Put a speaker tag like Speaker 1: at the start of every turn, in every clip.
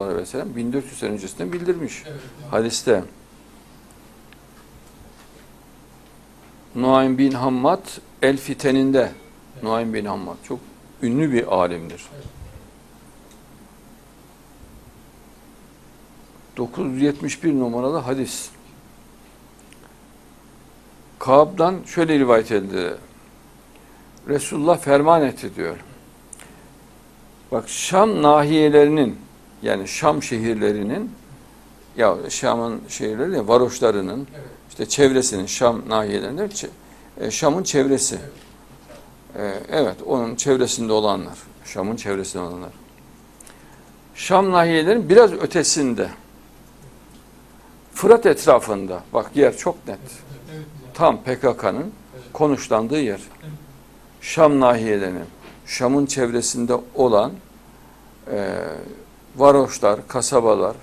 Speaker 1: aleyhi ve sellem 1400 sene öncesinden bildirmiş.
Speaker 2: Evet.
Speaker 1: Hadiste Nuaym bin Hammad El Fiteninde Nuaym bin Hammad çok ünlü bir alimdir.
Speaker 2: Evet.
Speaker 1: 971 numaralı hadis. Kaab'dan şöyle rivayet edildi. Resulullah ferman etti diyor. Bak Şam nahiyelerinin yani Şam şehirlerinin ya Şam'ın şehirleri varoşlarının
Speaker 2: Evet.
Speaker 1: işte çevresinin Şam nahiyelerinde e, Şam'ın çevresi. E, Evet, onun çevresinde olanlar. Şam'ın çevresinde olanlar. Şam nahiyelerinin biraz ötesinde. Fırat etrafında. Bak yer çok net.
Speaker 2: Evet.
Speaker 1: Tam PKK'nın konuşlandığı yer. Şam nahiyelerinin, Şam'ın çevresinde olan e, varoşlar, kasabalar,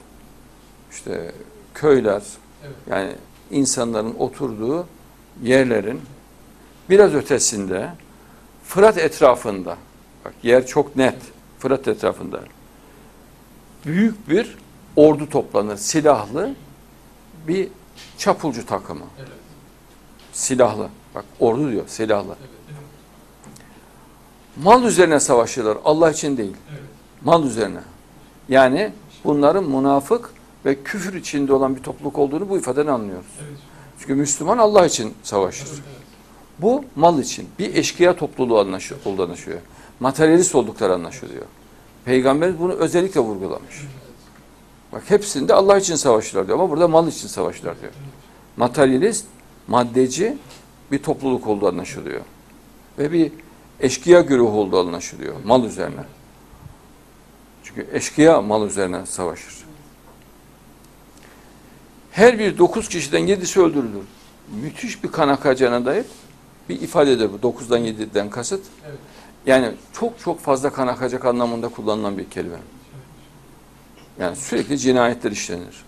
Speaker 1: işte köyler,
Speaker 2: Evet.
Speaker 1: yani insanların oturduğu yerlerin biraz ötesinde Fırat etrafında bak yer çok net Fırat etrafında büyük bir ordu toplanır silahlı bir çapulcu takımı
Speaker 2: Evet.
Speaker 1: silahlı bak ordu diyor silahlı
Speaker 2: Evet.
Speaker 1: mal üzerine savaşırlar Allah için değil
Speaker 2: Evet.
Speaker 1: mal üzerine yani bunların münafık ve küfür içinde olan bir topluluk olduğunu bu ifadeden anlıyoruz.
Speaker 2: Evet.
Speaker 1: Çünkü Müslüman Allah için savaşır.
Speaker 2: Evet.
Speaker 1: Bu mal için bir eşkıya topluluğu anlaşıyor, olduğu anlaşıyor. Materyalist oldukları anlaşılıyor. Peygamber bunu özellikle vurgulamış. Bak hepsinde Allah için savaşırlar diyor ama burada mal için savaşırlar diyor. Materyalist, maddeci bir topluluk olduğu anlaşılıyor. Ve bir eşkıya güruhu olduğu anlaşılıyor mal üzerine. Çünkü eşkıya mal üzerine savaşır. Her bir dokuz kişiden yedisi öldürülür. Müthiş bir kan akacağına dair bir ifadedir bu. Dokuzdan yediden kasıt.
Speaker 2: Evet.
Speaker 1: Yani çok çok fazla kan akacak anlamında kullanılan bir kelime. Yani sürekli cinayetler işlenir.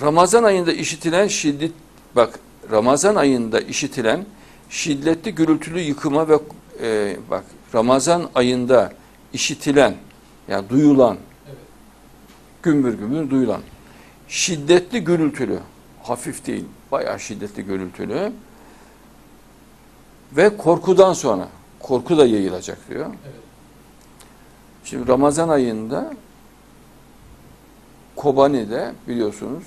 Speaker 1: Ramazan ayında işitilen şiddet, bak Ramazan ayında işitilen şiddetli gürültülü yıkıma ve e, bak Ramazan ayında işitilen yani duyulan
Speaker 2: Evet.
Speaker 1: gümbür gümbür duyulan şiddetli gürültülü hafif değil bayağı şiddetli gürültülü ve korkudan sonra korku da yayılacak diyor.
Speaker 2: Evet.
Speaker 1: Şimdi Ramazan ayında Kobani'de biliyorsunuz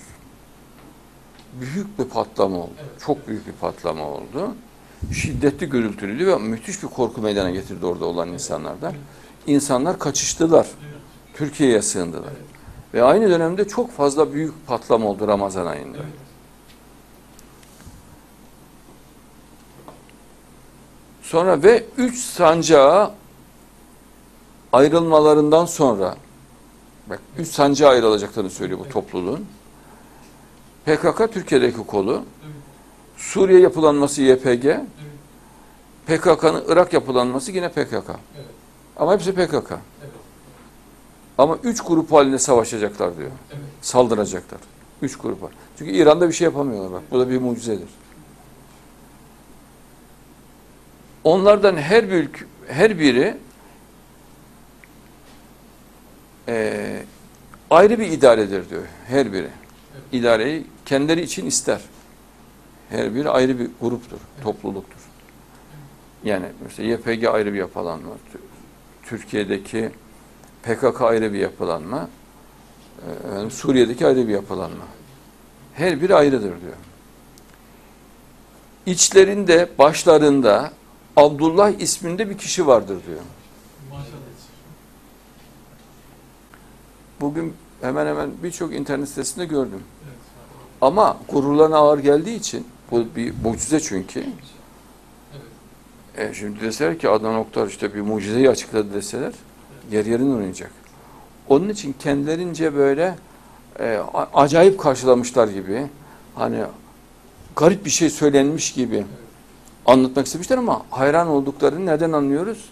Speaker 1: büyük bir patlama oldu.
Speaker 2: Evet.
Speaker 1: Çok büyük bir patlama oldu. Şiddetli gürültülüydü ve müthiş bir korku meydana getirdi orada olan insanlarda. İnsanlar kaçıştılar. Türkiye'ye sığındılar.
Speaker 2: Evet.
Speaker 1: Ve aynı dönemde çok fazla büyük patlama oldu Ramazan ayında.
Speaker 2: Evet.
Speaker 1: Sonra ve üç sancağa ayrılmalarından sonra bak üç sancağa ayrılacaklarını söylüyor bu topluluğun. PKK Türkiye'deki kolu,
Speaker 2: Evet.
Speaker 1: Suriye yapılanması YPG,
Speaker 2: Evet.
Speaker 1: PKK'nın Irak yapılanması yine PKK.
Speaker 2: Evet.
Speaker 1: Ama hepsi PKK.
Speaker 2: Evet.
Speaker 1: Ama üç grup halinde savaşacaklar diyor.
Speaker 2: Evet.
Speaker 1: Saldıracaklar. Üç grup var. Çünkü İran'da bir şey yapamıyorlar bak. Bu da bir mucizedir. Onlardan her bir her biri eee, ayrı bir idaredir diyor. Her biri. İdareyi kendileri için ister. Her biri ayrı bir gruptur, topluluktur. Yani mesela YPG ayrı bir yapılanma, Türkiye'deki PKK ayrı bir yapılanma, e, Suriye'deki ayrı bir yapılanma. Her biri ayrıdır diyor. İçlerinde, başlarında Abdullah isminde bir kişi vardır diyor. Bugün hemen hemen birçok internet sitesinde gördüm. Ama gururlarına ağır geldiği için, bu bir mucize çünkü. E şimdi deseler ki Adnan Oktar işte bir mucizeyi açıkladı deseler, yer yerinden oynayacak. Onun için kendilerince böyle e, acayip karşılamışlar gibi, hani garip bir şey söylenmiş gibi anlatmak istemişler ama hayran olduklarını neden anlıyoruz?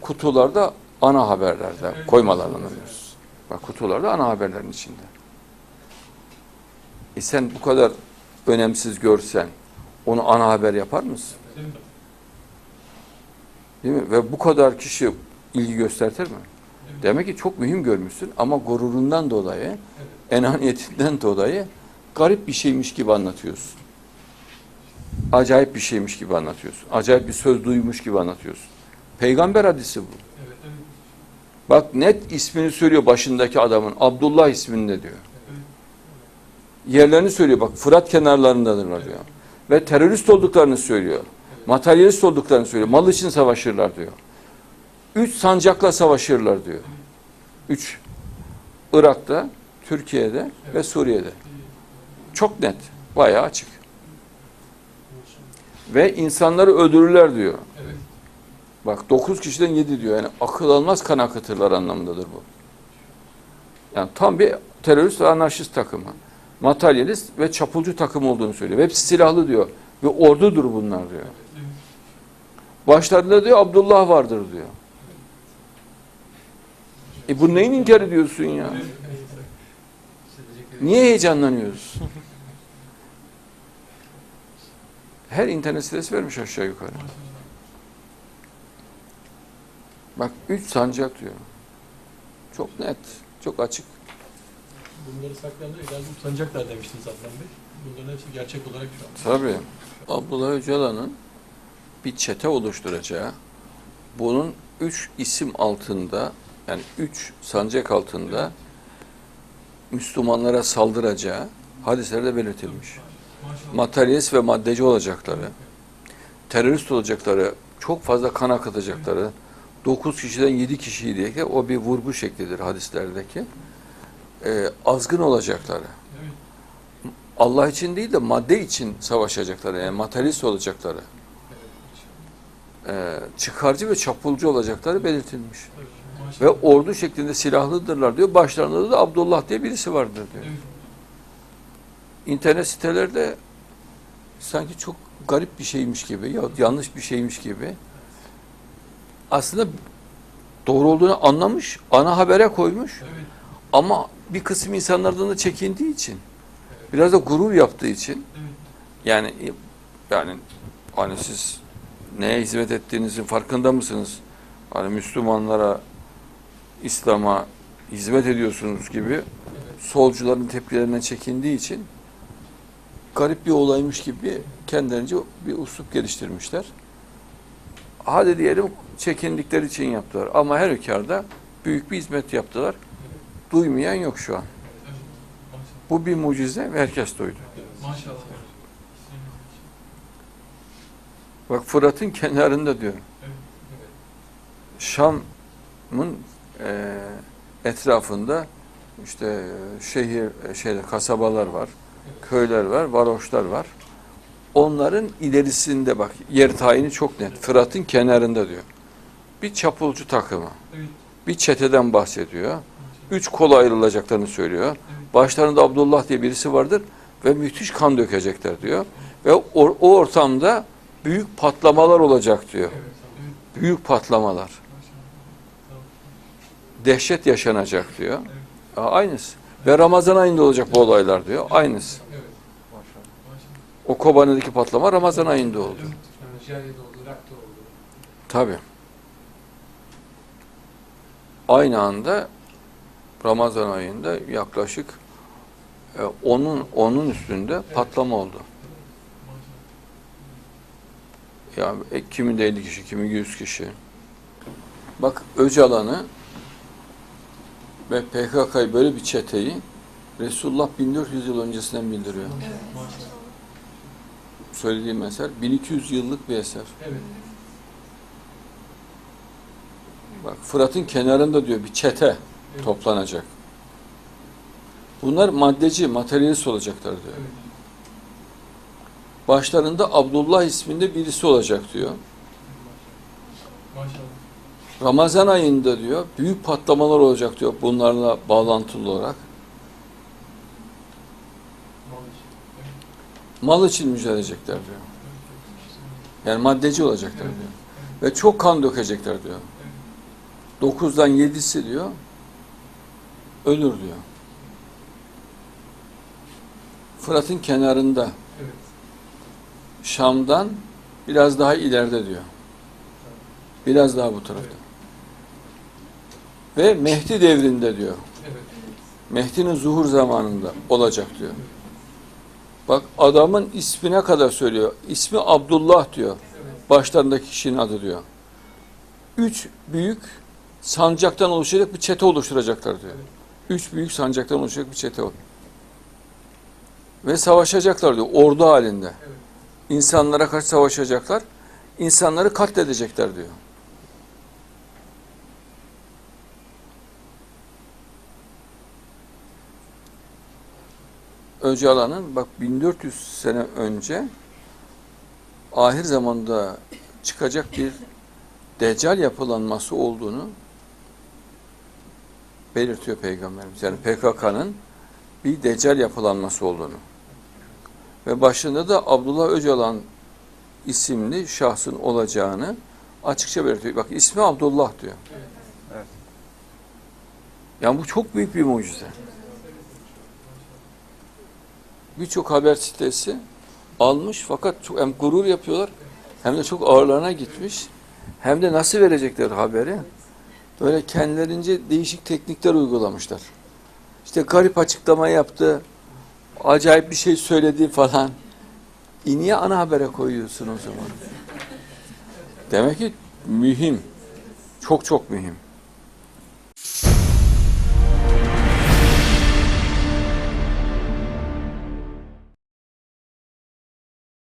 Speaker 1: Kutularda ana haberlerde koymalarından anlıyoruz. Bak kutularda ana haberlerin içinde. E sen bu kadar önemsiz görsen onu ana haber yapar mısın?
Speaker 2: Değil mi?
Speaker 1: Ve bu kadar kişi ilgi göstertir mi? Demek ki çok mühim görmüşsün ama gururundan dolayı, enaniyetinden dolayı garip bir şeymiş gibi anlatıyorsun. Acayip bir şeymiş gibi anlatıyorsun. Acayip bir söz duymuş gibi anlatıyorsun. Peygamber hadisi bu.
Speaker 2: Evet, evet.
Speaker 1: Bak net ismini söylüyor başındaki adamın. Abdullah isminde diyor. Yerlerini söylüyor bak Fırat kenarlarındadırlar diyor. Ve terörist olduklarını söylüyor. Materyalist olduklarını söylüyor. Mal için savaşırlar diyor. Üç sancakla savaşırlar diyor. Üç. Irak'ta, Türkiye'de ve Suriye'de. Çok net. Bayağı açık. Ve insanları öldürürler diyor.
Speaker 2: Evet.
Speaker 1: Bak 9 kişiden 7 diyor. Yani akıl almaz kan akıtırlar anlamındadır bu. Yani tam bir terörist ve anarşist takımı. Materyalist ve çapulcu takım olduğunu söylüyor. Hepsi silahlı diyor. Ve ordudur bunlar diyor. Başlarında diyor Abdullah vardır diyor. E bu neyin inkar ediyorsun ya? Niye heyecanlanıyoruz? Her internet sitesi vermiş aşağı yukarı. Bak üç sancak diyor. Çok net, çok açık.
Speaker 2: Bunları saklayanlar ileride utanacaklar demiştiniz Adnan Bey. Bunların hepsi gerçek olarak şu an.
Speaker 1: Tabii. Abdullah Öcalan'ın bir çete oluşturacağı, bunun üç isim altında, yani üç sancak altında Müslümanlara saldıracağı hadislerde belirtilmiş. Materyalist ve maddeci olacakları, terörist olacakları, çok fazla kan akıtacakları, 9 kişiden 7 kişiyi diye ki o bir vurgu şeklidir hadislerdeki. Ee, azgın olacakları. Allah için değil de madde için savaşacakları, yani materyalist olacakları. E, çıkarcı ve çapulcu olacakları belirtilmiş.
Speaker 2: Evet.
Speaker 1: Ve ordu şeklinde silahlıdırlar diyor. Başlarında da Abdullah diye birisi vardır diyor.
Speaker 2: Evet.
Speaker 1: İnternet sitelerde sanki çok garip bir şeymiş gibi, ya yanlış bir şeymiş gibi. Aslında doğru olduğunu anlamış, ana habere koymuş.
Speaker 2: Evet.
Speaker 1: Ama bir kısım insanlardan da çekindiği için, biraz da gurur yaptığı için,
Speaker 2: Evet.
Speaker 1: yani yani hani siz neye hizmet ettiğinizin farkında mısınız? Hani Müslümanlara, İslam'a hizmet ediyorsunuz gibi solcuların tepkilerinden çekindiği için garip bir olaymış gibi kendilerince bir usluk geliştirmişler. Hadi diyelim çekindikleri için yaptılar ama her halükarda büyük bir hizmet yaptılar. Duymayan yok şu an. Bu bir mucize ve herkes duydu.
Speaker 2: Maşallah.
Speaker 1: Bak Fırat'ın kenarında diyor. Şam'ın e, etrafında işte şehir, e, şeyler, kasabalar var, köyler var, varoşlar var. Onların ilerisinde bak yer tayini çok net. Fırat'ın kenarında diyor. Bir çapulcu takımı, bir çeteden bahsediyor. Üç kola ayrılacaklarını söylüyor. Başlarında Abdullah diye birisi vardır ve müthiş kan dökecekler diyor. Ve o, o ortamda büyük patlamalar olacak diyor.
Speaker 2: Evet. Evet.
Speaker 1: Büyük patlamalar. Dehşet yaşanacak diyor.
Speaker 2: Evet.
Speaker 1: Aa, Aynısı. Ve Ramazan ayında olacak bu olaylar diyor. Aynısı.
Speaker 2: Evet.
Speaker 1: O Kobani'deki patlama Ramazan ayında oldu.
Speaker 2: Evet.
Speaker 1: Tabii. Aynı anda Ramazan ayında yaklaşık e, onun onun üstünde patlama oldu.
Speaker 2: Maşallah.
Speaker 1: Ya e, kiminde 50 kişi, kimi 100 kişi. Bak Öcalan'ı ve PKK'yı böyle bir çeteyi Resulullah 1400 yıl öncesinden bildiriyor.
Speaker 2: Maşallah.
Speaker 1: söylediğim eser 1200 yıllık bir eser.
Speaker 2: Evet.
Speaker 1: Bak Fırat'ın kenarında diyor bir çete
Speaker 2: Evet.
Speaker 1: toplanacak. Bunlar maddeci, materyalist olacaklar diyor.
Speaker 2: Evet.
Speaker 1: Başlarında Abdullah isminde birisi olacak diyor.
Speaker 2: Maşallah.
Speaker 1: Ramazan ayında diyor büyük patlamalar olacak diyor bunlarla bağlantılı olarak. Mal için mücadele edecekler diyor. Yani maddeci olacaklar diyor. Ve çok kan dökecekler diyor. Dokuzdan yedisi diyor ölür diyor. Fırat'ın kenarında
Speaker 2: Evet.
Speaker 1: Şam'dan biraz daha ileride diyor. Biraz daha bu tarafta. Ve Mehdi devrinde diyor.
Speaker 2: Evet.
Speaker 1: Mehdi'nin zuhur zamanında olacak diyor. Bak adamın ismine kadar söylüyor. İsmi Abdullah diyor. Başlarındaki kişinin adı diyor. Üç büyük sancaktan oluşacak bir çete oluşturacaklar diyor. Üç büyük sancaktan oluşacak bir çete olur. Ve savaşacaklar diyor. Ordu halinde.
Speaker 2: Evet.
Speaker 1: İnsanlara karşı savaşacaklar. İnsanları katledecekler diyor. Öcalan'ın bak 1400 sene önce ahir zamanda çıkacak bir deccal yapılanması olduğunu belirtiyor Peygamberimiz. Yani PKK'nın bir deccal yapılanması olduğunu. Ve başında da Abdullah Öcalan isimli şahsın olacağını açıkça belirtiyor. Bak ismi Abdullah diyor.
Speaker 3: Evet.
Speaker 1: Yani bu çok büyük bir mucize. Birçok haber sitesi almış fakat çok hem gurur yapıyorlar hem de çok ağırlarına gitmiş. Hem de nasıl verecekler haberi? Böyle kendilerince değişik teknikler uygulamışlar. İşte garip açıklama yaptı, acayip bir şey söyledi falan. E niye ana habere koyuyorsun o zaman? Demek ki mühim. Çok çok mühim.